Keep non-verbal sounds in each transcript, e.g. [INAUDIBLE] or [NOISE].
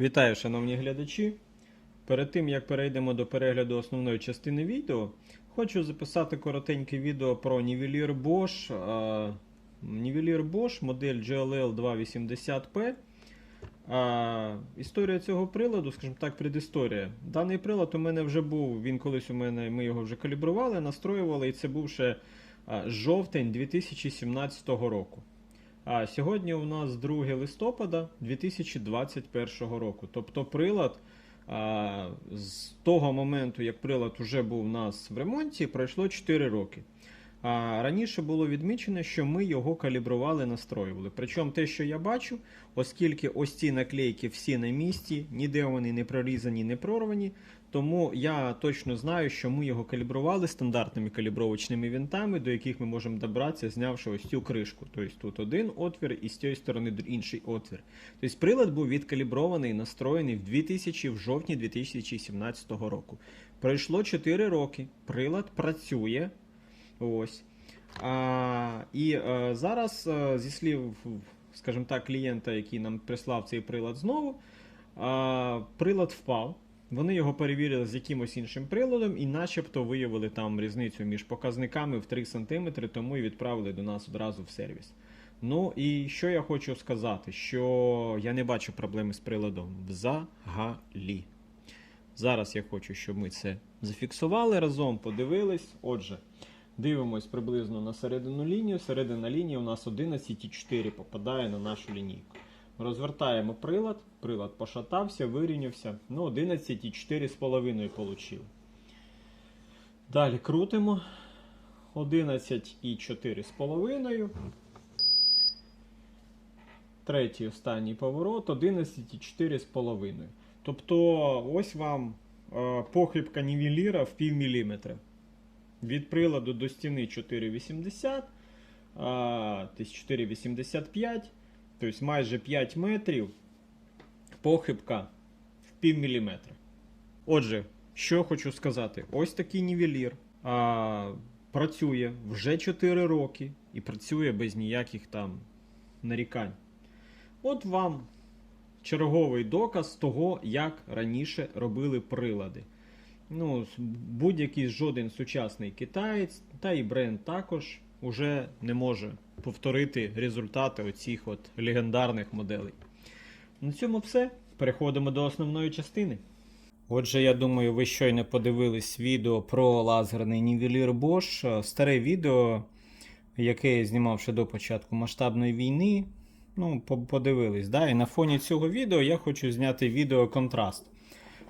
Вітаю, шановні глядачі. Перед тим як перейдемо до перегляду основної частини відео, хочу записати коротеньке відео про нівелір Bosch. Нівелір Bosch, модель GLL 280P. А, історія цього приладу, скажімо так, предісторія. Даний прилад у мене вже був, він колись у мене, ми його вже калібрували, настроювали, і це був ще жовтень 2017 року. А сьогодні у нас 2 листопада 2021 року. Тобто прилад а, з того моменту, як прилад вже був у нас в ремонті, пройшло 4 роки. А раніше було відмічено, що ми його калібрували, настроювали. Причому те, що я бачу, оскільки ось ці наклейки всі на місці, ніде вони не прорізані, не прорвані, тому я точно знаю, що ми його калібрували стандартними калібровочними вінтами, до яких ми можемо добратися, знявши ось цю кришку. Тобто тут один отвір і з цієї сторони інший отвір. Тобто прилад був відкалібрований, настроєний в 2000 в жовтні 2017 року. Пройшло 4 роки. Прилад працює. Ось. А, і е, зараз, е, зі слів, скажімо так, клієнта, який нам прислав цей прилад знову, а, прилад впав. Вони його перевірили з якимось іншим приладом і начебто виявили там різницю між показниками в 3 см, тому і відправили до нас одразу в сервіс. Ну і що я хочу сказати, що я не бачу проблеми з приладом взагалі. Зараз я хочу, щоб ми це зафіксували разом, подивились. Отже, дивимось приблизно на середину лінію. Середина лінії у нас 11,4 попадає на нашу лінійку. Розвертаємо прилад, прилад пошатався, вирівнявся. Ну, 11,4,5 получив. Далі крутимо. 11,4,5. Третій останній поворот 11,4,5. Тобто, ось вам е, похибка нівеліра в пів міліметра. Від приладу до стіни 4,80, а, 4,85, тобто майже 5 метрів. Похибка в пів міліметра. Отже, що хочу сказати: ось такий нівелір а, працює вже 4 роки і працює без ніяких там нарікань. От вам черговий доказ того, як раніше робили прилади. Ну, будь-який жоден сучасний китаєць, та і бренд також уже не може повторити результати оцих от легендарних моделей. На цьому все. Переходимо до основної частини. Отже, я думаю, ви щойно подивились відео про лазерний нівелір Bosch. Старе відео, яке я знімав ще до початку масштабної війни. Ну, подивились. Да? І на фоні цього відео я хочу зняти відео контраст.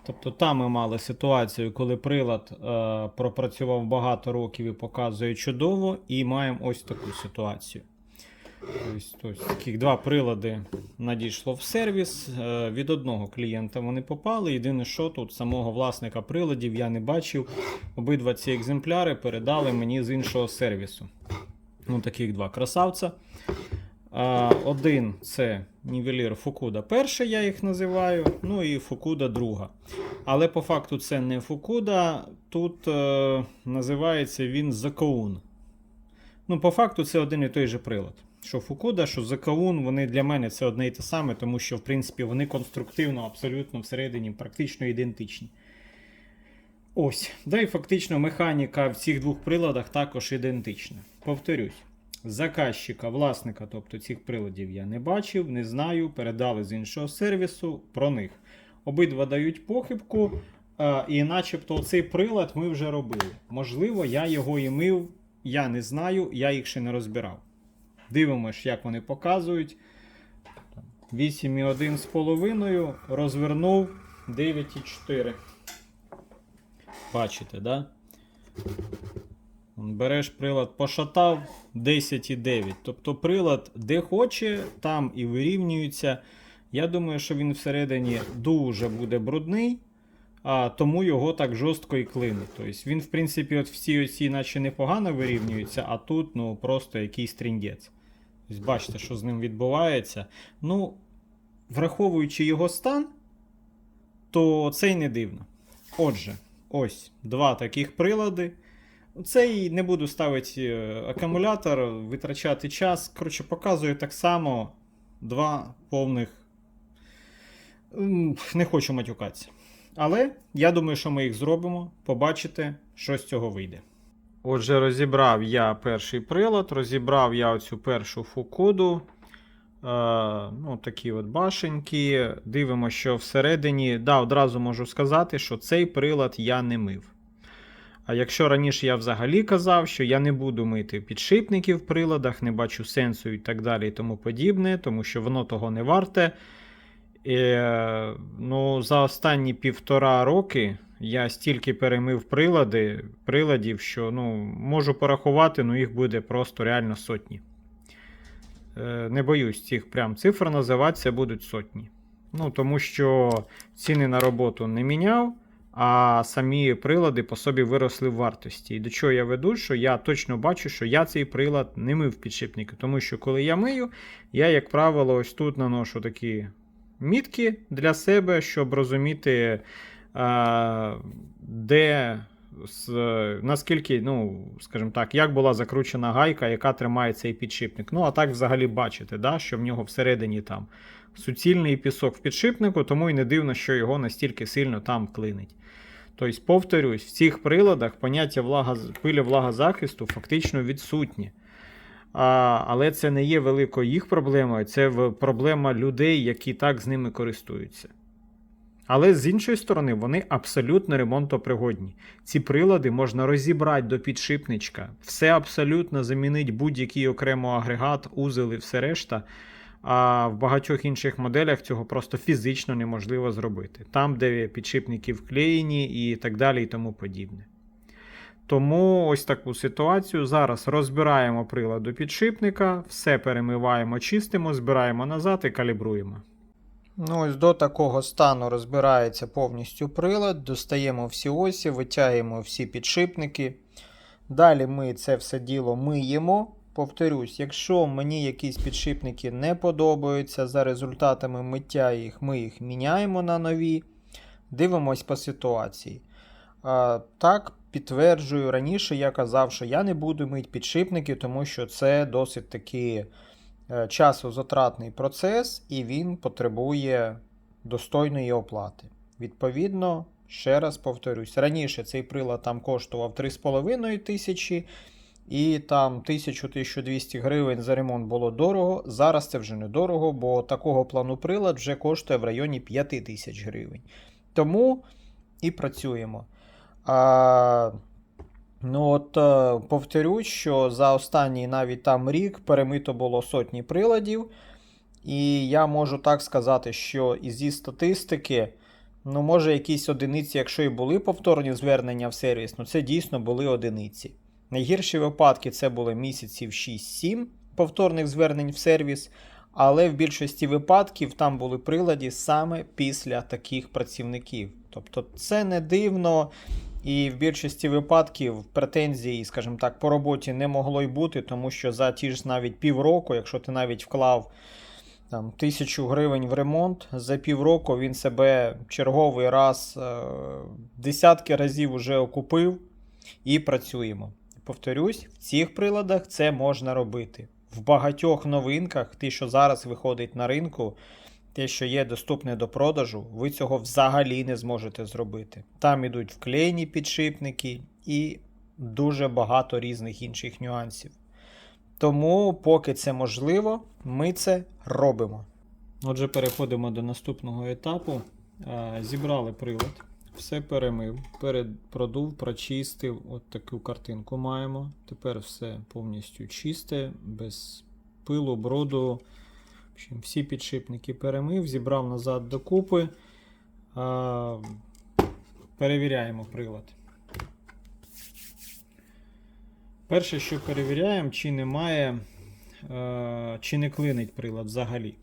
Тобто там ми мали ситуацію, коли прилад е, пропрацював багато років і показує чудово, і маємо ось таку ситуацію. Тобто, ось таких два прилади надійшло в сервіс. Е, від одного клієнта вони попали. Єдине, що тут самого власника приладів я не бачив. Обидва ці екземпляри передали мені з іншого сервісу. Ну, таких два красавця. А, один це нівелір Фукуда перший, я їх називаю, ну і Фукуда друга. Але по факту це не Фукуда, тут е, називається він Закоун. Ну, по факту це один і той же прилад. Що Фукуда, що Закоун, вони для мене це одне і те саме, тому що, в принципі, вони конструктивно, абсолютно всередині практично ідентичні. Ось. Да і фактично механіка в цих двох приладах також ідентична. Повторюсь. Заказчика, власника, тобто цих приладів я не бачив, не знаю, передали з іншого сервісу про них. Обидва дають похибку, а, і начебто цей прилад ми вже робили. Можливо, я його і мив, я не знаю, я їх ще не розбирав. Дивимось, як вони показують. 8,1 з половиною, розвернув 9,4. Бачите, да? Береш прилад, пошатав 10,9. Тобто прилад де хоче, там і вирівнюється. Я думаю, що він всередині дуже буде брудний, а тому його так жорстко і клинить. Тобто він, в принципі, от всі оці наче непогано вирівнюються, а тут ну, просто якийсь тріндець. Тобто бачите, що з ним відбувається. Ну, враховуючи його стан, то це й не дивно. Отже, ось два таких прилади. Цей не буду ставити е, акумулятор, витрачати час. Коротше, показую так само два повних Не хочу матюкатися. Але я думаю, що ми їх зробимо. Побачите, що з цього вийде. Отже, розібрав я перший прилад, розібрав я оцю першу фукуду. Е, ну, такі от башеньки. Дивимося, що всередині. Да, одразу можу сказати, що цей прилад я не мив. А якщо раніше я взагалі казав, що я не буду мити підшипники в приладах, не бачу сенсу і так далі і тому подібне, тому що воно того не варте. Е, ну, за останні півтора роки я стільки перемив прилади, приладів, що ну, можу порахувати, ну їх буде просто реально сотні. Е, не боюсь цих прям цифр називати, це будуть сотні. Ну, тому що ціни на роботу не міняв, а самі прилади по собі виросли в вартості. І до чого я веду, що я точно бачу, що я цей прилад не мив підшипники. Тому що коли я мию, я, як правило, ось тут наношу такі мітки для себе, щоб розуміти, де. З, наскільки, ну, скажімо так, як була закручена гайка, яка тримає цей підшипник. Ну, а так взагалі бачите, да, що в нього всередині там суцільний пісок в підшипнику, тому і не дивно, що його настільки сильно там клинить. Тобто, повторюсь, в цих приладах поняття влага, пиля влагозахисту фактично відсутнє. А, але це не є великою їх проблемою, це проблема людей, які так з ними користуються. Але з іншої сторони, вони абсолютно ремонтопригодні. Ці прилади можна розібрати до підшипничка, все абсолютно замінить будь-який окремо агрегат, узел і все решта. А в багатьох інших моделях цього просто фізично неможливо зробити. Там, де підшипники вклеєні і так далі, і тому подібне. Тому ось таку ситуацію зараз розбираємо прилад до підшипника, все перемиваємо, чистимо, збираємо назад і калібруємо. Ну, ось до такого стану розбирається повністю прилад, достаємо всі осі, витягуємо всі підшипники. Далі ми це все діло миємо. Повторюсь, якщо мені якісь підшипники не подобаються за результатами миття їх, ми їх міняємо на нові. Дивимось по ситуації. А, так, підтверджую, раніше я казав, що я не буду мити підшипники, тому що це досить таки е, часозатратний процес, і він потребує достойної оплати. Відповідно, ще раз повторюсь, раніше цей прилад там коштував 3,5 тисячі, і там 1000-1200 гривень за ремонт було дорого. Зараз це вже не дорого, бо такого плану прилад вже коштує в районі 5 тисяч гривень. Тому і працюємо. А, ну от е, повторюсь, що за останній навіть там рік перемито було сотні приладів. І я можу так сказати, що зі статистики, ну, може, якісь одиниці, якщо і були повторні звернення в сервіс, ну це дійсно були одиниці. Найгірші випадки це були місяців 6-7 повторних звернень в сервіс, але в більшості випадків там були приладі саме після таких працівників. Тобто це не дивно, і в більшості випадків претензій, скажімо так, по роботі не могло й бути, тому що за ті ж навіть півроку, якщо ти навіть вклав там, тисячу гривень в ремонт, за півроку він себе черговий раз е, десятки разів уже окупив і працюємо. Повторюсь, в цих приладах це можна робити. В багатьох новинках, ті, що зараз виходить на ринку, те, що є доступне до продажу, ви цього взагалі не зможете зробити. Там ідуть вклеєні підшипники і дуже багато різних інших нюансів. Тому, поки це можливо, ми це робимо. Отже, переходимо до наступного етапу. Е, Зібрали прилад, все перемив, продув, прочистив. От таку картинку маємо. Тепер все повністю чисте, без пилу, броду. Всі підшипники перемив, зібрав назад докупи. Перевіряємо прилад. Перше, що перевіряємо, чи немає, е, чи не клинить прилад взагалі.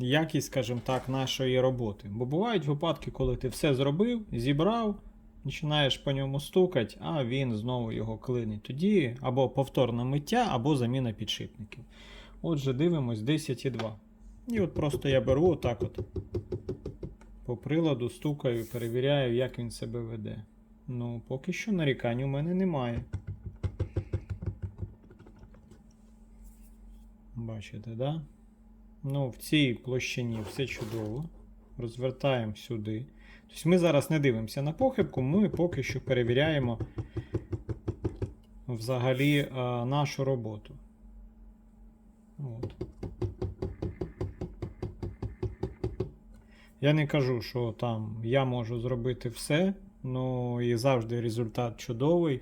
Якість, скажімо так, нашої роботи. Бо бувають випадки, коли ти все зробив, зібрав, починаєш по ньому стукати, а він знову його клинить. Тоді або повторне миття, або заміна підшипників. Отже, дивимось 10,2. І от просто я беру отак от по приладу, стукаю, перевіряю, як він себе веде. Ну, поки що нарікань у мене немає. Бачите, да? Ну, в цій площині все чудово. розвертаємо сюди. Тобто ми зараз не дивимося на похибку, ми поки що перевіряємо взагалі е, нашу роботу. От. Я не кажу, що там я можу зробити все, ну і завжди результат чудовий.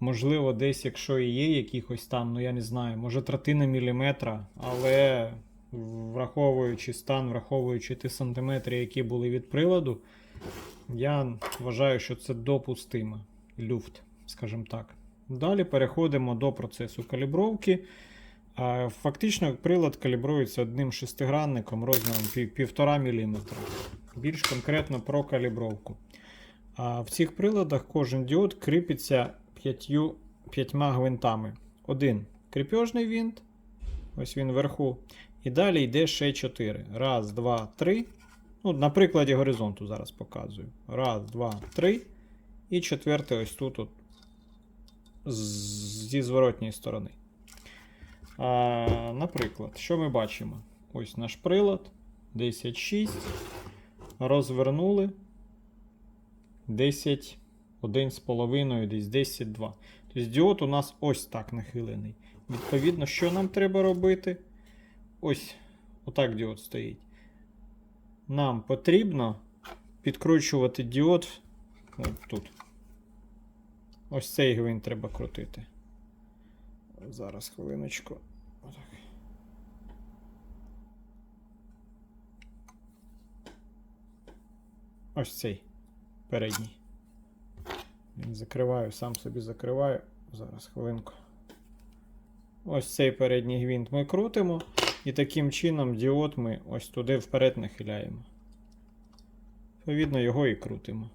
Можливо, десь, якщо і є якихось там, ну я не знаю, може третина міліметра, але враховуючи стан, враховуючи ті сантиметри, які були від приладу, я вважаю, що це допустимо. Люфт, скажімо так. Далі переходимо до процесу калібровки. Фактично, прилад калібрується одним шестигранником розміром 1,5 мм. Більш конкретно про калібровку. В цих приладах кожен діод кріпиться п'ятью, п'ятьма гвинтами. Один кріпежний винт, ось він вверху. І далі йде ще 4. Раз, два, три. Ну, на прикладі горизонту зараз показую. Раз, два, три. І четвертий ось тут от, зі зворотньої сторони. А, наприклад, що ми бачимо? Ось наш прилад 10.6. Розвернули 10, 1,5, десь 10,2. Тобто діод у нас ось так нахилений. Відповідно, що нам треба робити? Ось отак діод стоїть. Нам потрібно підкручувати діод от тут. Ось цей гвинт треба крутити. Зараз хвилиночку. Отак. Ось цей передній. Він закриваю, сам собі закриваю. Зараз хвилинку. Ось цей передній гвинт ми крутимо. І таким чином діод ми ось туди вперед нахиляємо. Відповідно, його і крутимо.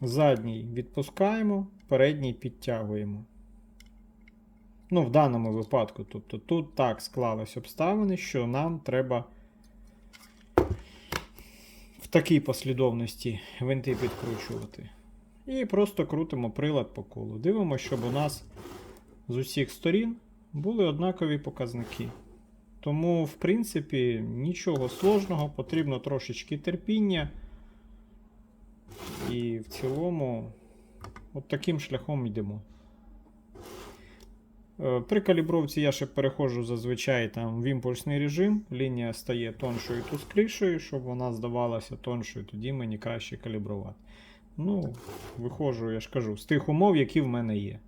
Задній відпускаємо, передній підтягуємо. Ну, в даному випадку, тобто тут так склались обставини, що нам треба такій послідовності винти підкручувати. І просто крутимо прилад по колу. Дивимося, щоб у нас з усіх сторін були однакові показники. Тому, в принципі, нічого сложного, потрібно трошечки терпіння. І в цілому, от таким шляхом йдемо. Е, При калібровці я ще переходжу зазвичай там в імпульсний режим. Лінія стає тоншою і тусклішою, щоб вона здавалася тоншою, тоді мені краще калібрувати. Ну, виходжу, я ж кажу, з тих умов, які в мене є.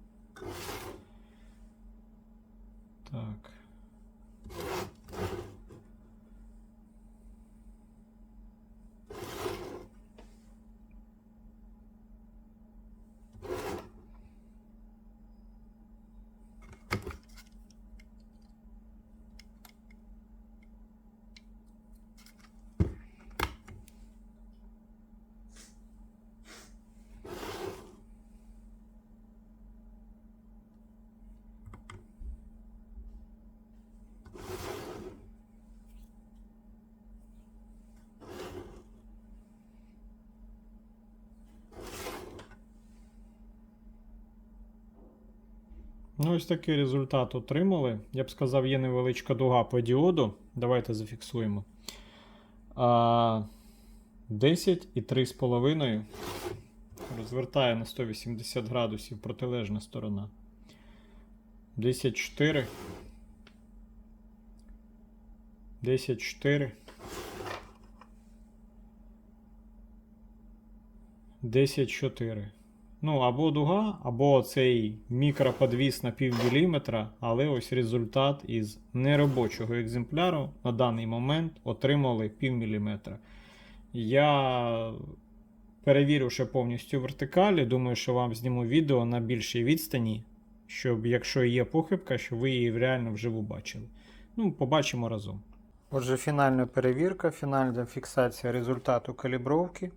Так. Ну, ось такий результат отримали. Я б сказав, є невеличка дуга по діоду. Давайте зафіксуємо. А, 10 і 3,5. Розвертає на 180 градусів протилежна сторона. 10,4. 10,4. 10,4. Ну, або дуга, або цей мікроподвіс на пів але ось результат із неробочого екземпляру на даний момент отримали пів міліметра. Я перевірю ще повністю вертикалі. Думаю, що вам зніму відео на більшій відстані, щоб, якщо є похибка, щоб ви її реально вживу бачили. Ну, побачимо разом. Отже, фінальна перевірка, фінальна фіксація результату калібровки.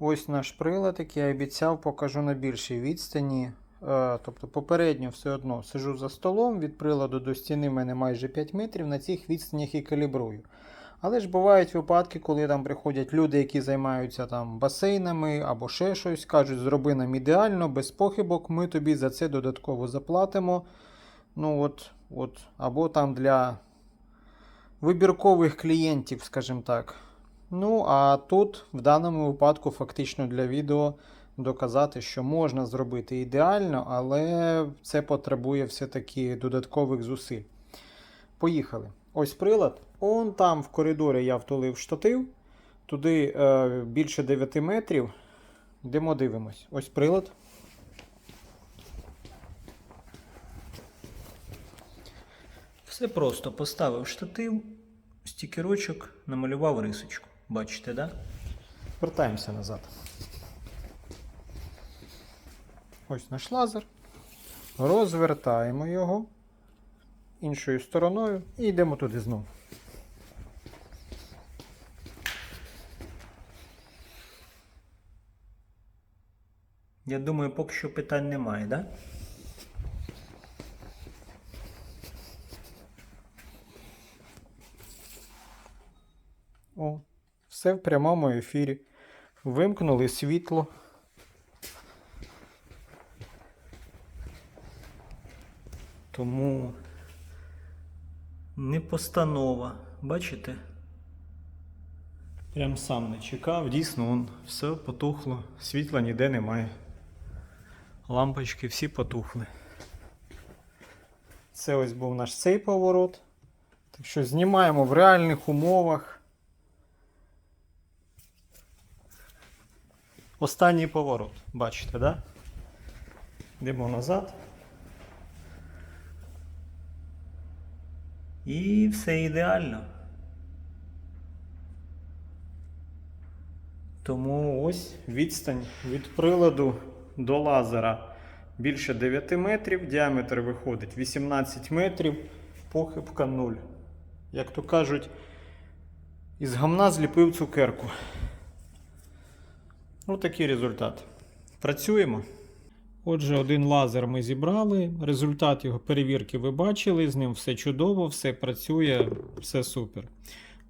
Ось наш прилад, який я обіцяв, покажу на більшій відстані. Е, Тобто, попередньо все одно сижу за столом, від приладу до стіни в мене майже 5 метрів, на цих відстанях і калібрую. Але ж бувають випадки, коли там приходять люди, які займаються там басейнами або ще щось, кажуть, зроби нам ідеально, без похибок, ми тобі за це додатково заплатимо. Ну от, от, або там для вибіркових клієнтів, скажімо так. Ну, а тут в даному випадку фактично для відео доказати, що можна зробити ідеально, але це потребує все-таки додаткових зусиль. Поїхали. Ось прилад. Он там в коридорі я втулив штатив. Туди е, більше 9 метрів. Йдемо дивимось. Ось прилад. Все просто поставив штатив, стікерочок, намалював рисочку. Бачите, да? Вертаємося назад. Ось наш лазер. Розвертаємо його іншою стороною і йдемо туди знову. Я думаю, поки що питань немає, да? О, все в прямому ефірі. Вимкнули світло. Тому не постанова. Бачите? Прям сам не чекав, дійсно, он все потухло, світла ніде немає. Лампочки всі потухли. Це ось був наш цей поворот. Так що знімаємо в реальних умовах. Останній поворот, бачите, да? Йдемо назад. І все ідеально. Тому ось відстань від приладу до лазера більше 9 метрів, діаметр виходить 18 метрів, похибка 0. Як то кажуть, із гамна зліпив цукерку. Ось такий результат. Працюємо. Отже, один лазер ми зібрали. Результат його перевірки ви бачили. З ним все чудово, все працює, все супер.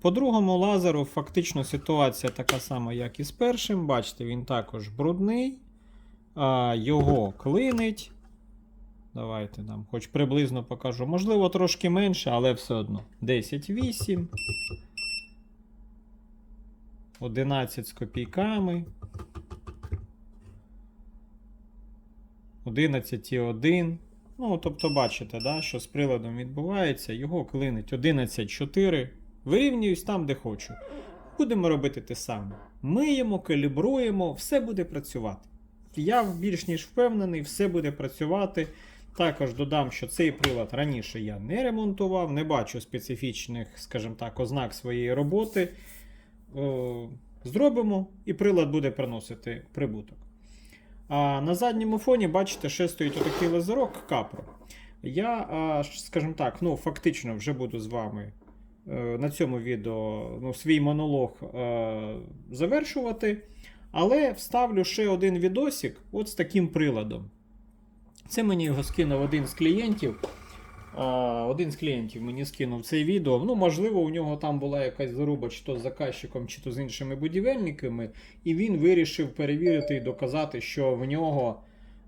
По другому лазеру фактично ситуація така сама, як і з першим. Бачите, він також брудний, а, його клинить. Давайте нам хоч приблизно покажу. Можливо, трошки менше, але все одно. 10,8. 11 з копійками. 11,1. Ну, тобто, бачите, да, що з приладом відбувається, його клинить 11,4. Вирівнююсь там, де хочу. Будемо робити те саме. Миємо, калібруємо, все буде працювати. Я більш ніж впевнений, все буде працювати. Також додам, що цей прилад раніше я не ремонтував, не бачу специфічних, скажімо так, ознак своєї роботи. Зробимо, і прилад буде приносити прибуток. А на задньому фоні, бачите, ще стоїть отакий лазерок капро. Я, скажімо так, ну, фактично вже буду з вами е, на цьому відео ну, свій монолог е, завершувати. Але вставлю ще один відосик от з таким приладом. Це мені його скинув один з клієнтів. Один з клієнтів мені скинув це відео. Ну, можливо, у нього там була якась заруба, чи то з заказчиком, чи то з іншими будівельниками, і він вирішив перевірити і доказати, що в нього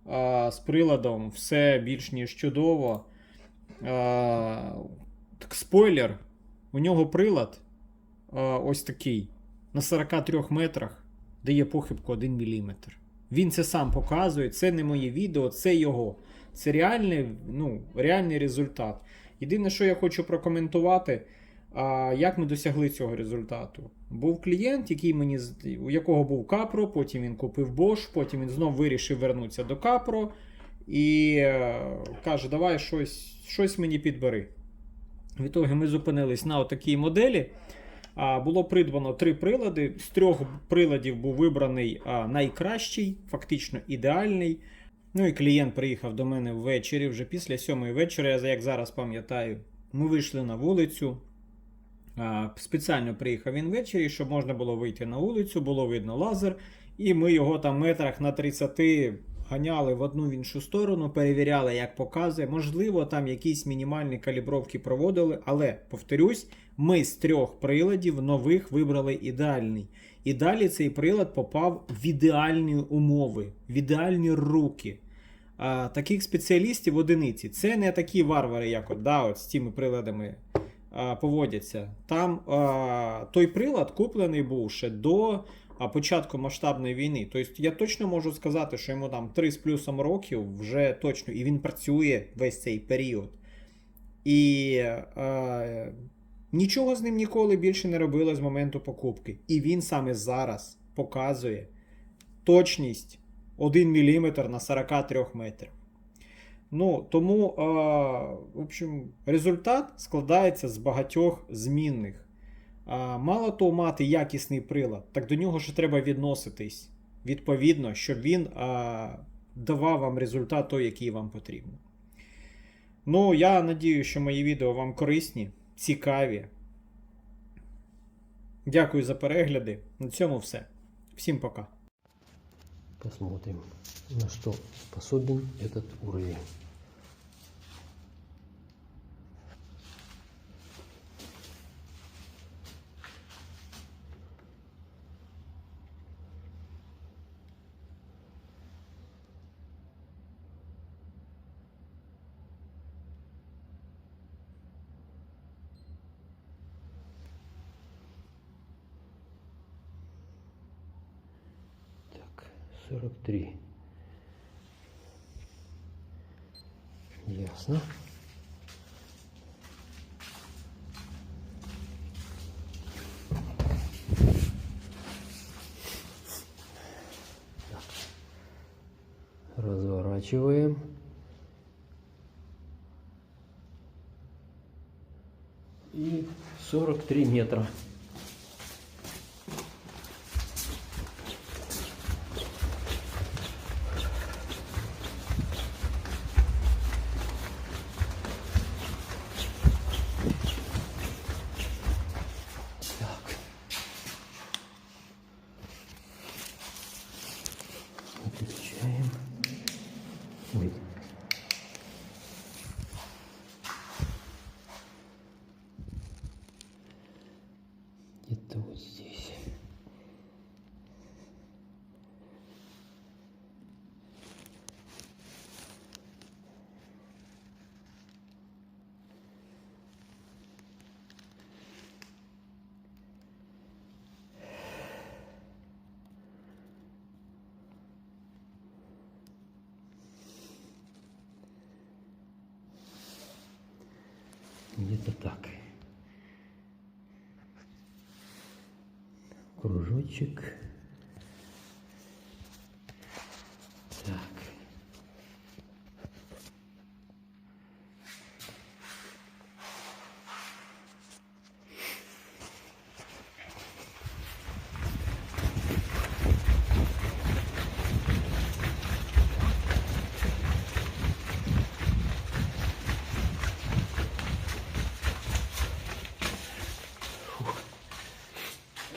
а, з приладом все більш ніж чудово. А, так, спойлер, у нього прилад а, ось такий на 43 метрах, де є похибку 1 мм. Він це сам показує, це не моє відео, це його. Це реальний, ну, реальний результат. Єдине, що я хочу прокоментувати, а, як ми досягли цього результату. Був клієнт, який мені, у якого був Капро, потім він купив Bosch, потім він знов вирішив вернутися до Капро і е, каже, давай щось, щось мені підбери. Відтоді ми зупинились на отакій моделі. А, Було придбано три прилади. З трьох приладів був вибраний найкращий, фактично ідеальний. Ну і клієнт приїхав до мене ввечері, вже після сьомої вечора, я як зараз пам'ятаю, ми вийшли на вулицю. Спеціально приїхав він ввечері, щоб можна було вийти на вулицю, було видно лазер, і ми його там метрах на 30 ганяли в одну в іншу сторону, перевіряли, як показує. Можливо, там якісь мінімальні калібровки проводили, але повторюсь, ми з трьох приладів нових вибрали ідеальний. І далі цей прилад попав в ідеальні умови, в ідеальні руки. А, таких спеціалістів одиниці. Це не такі варвари, як от, да, от з цими приладами а, поводяться. Там а, той прилад куплений був ще до а, початку масштабної війни. Тобто я точно можу сказати, що йому там 3 з плюсом років вже точно, і він працює весь цей період. І е, нічого з ним ніколи більше не робили з моменту покупки. І він саме зараз показує точність 1 мм на 43 метрів. Ну, тому, е, в общем, результат складається з багатьох змінних. А, мало того мати якісний прилад, так до нього ще треба відноситись відповідно, щоб він а, давав вам результат той, який вам потрібен. Ну, я надію, що мої відео вам корисні, цікаві. Дякую за перегляди. На цьому все. Всім пока. Посмотрим, на что способен этот уровень. 43. Ясно. Так. Разворачиваем. И 43 метра. Где-то так. Кружочек. Так.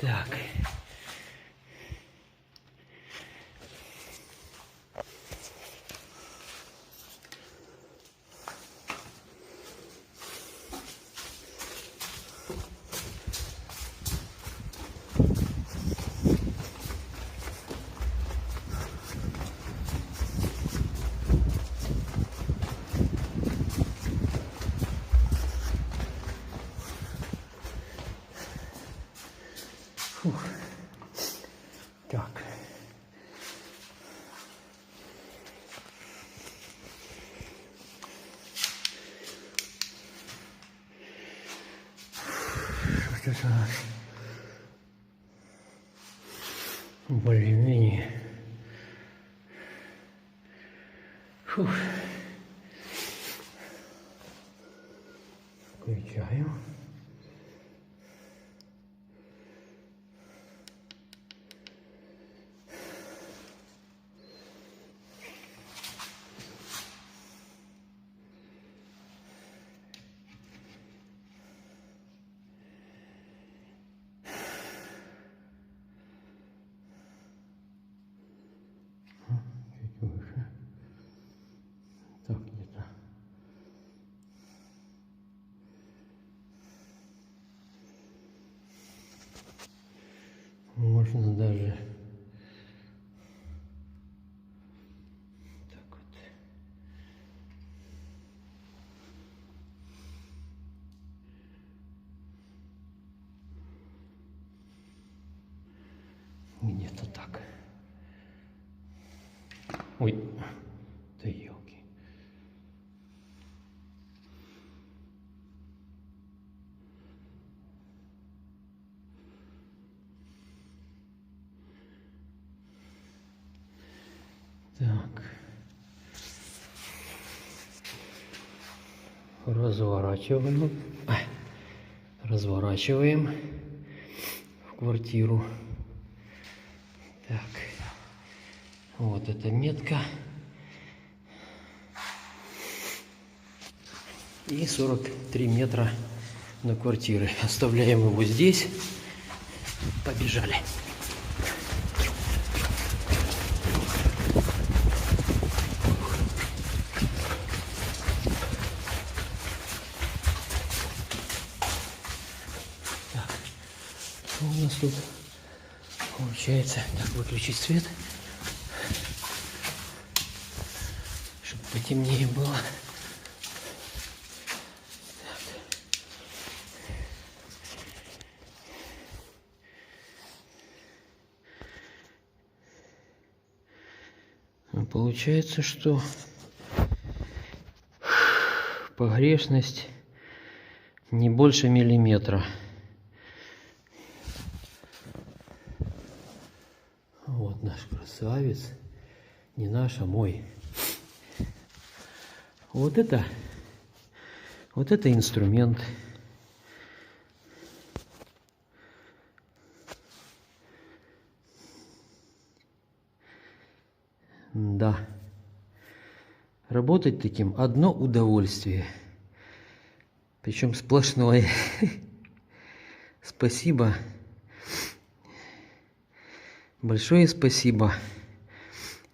Так. Фух. Так. Вот это более-менее. Фух. Где-то так. Ой, да елки. Так. Разворачиваем. Разворачиваем в квартиру. Так. Вот эта метка. И 43 метра на квартиры. Оставляем его здесь. Побежали. Так, что у нас тут получается? Так, выключить свет. Чтобы потемнее было. А Получается, что погрешность не больше миллиметра. Вот наш красавец. Не наш, а мой. Вот это, вот это инструмент. Да. Работать таким одно удовольствие. Причем сплошное. [LAUGHS] Спасибо. Большое спасибо,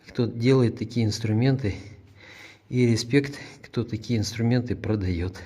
кто делает такие инструменты. И респект, кто такие инструменты продает.